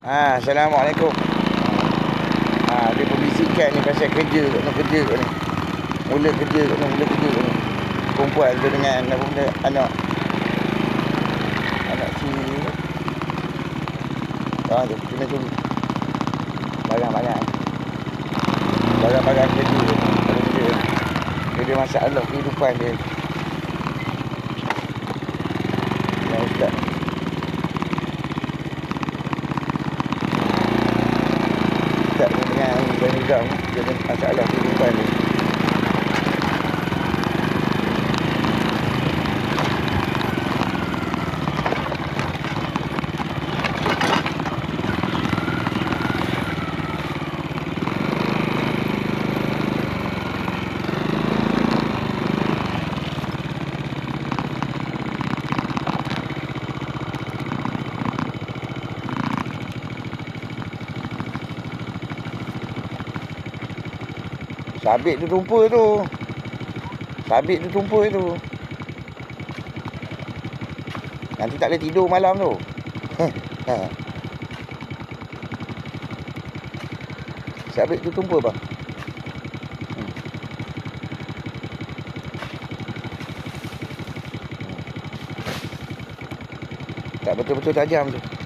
Ha, Assalamualaikum. Ha, dia pembisikan ni pasal kerja kat ni, kerja kat ni. Mula kerja kat ni, mula kerja kat ni. Perempuan tu dengan apa benda, anak. Anak si... Ha, tu, kena tunggu. Barang-barang. Barang-barang kerja. Kerja. Kerja masalah kehidupan dia. Ya, Ustaz. Ustaz ni dengan Tuan Nizam Dia ada masalah kehidupan dia Sabit tu tumpul tu. Sabit tu tumpul tu. Nanti tak boleh tidur malam tu. Sabit tu tumpul bang. Hmm. Tak betul-betul tajam tu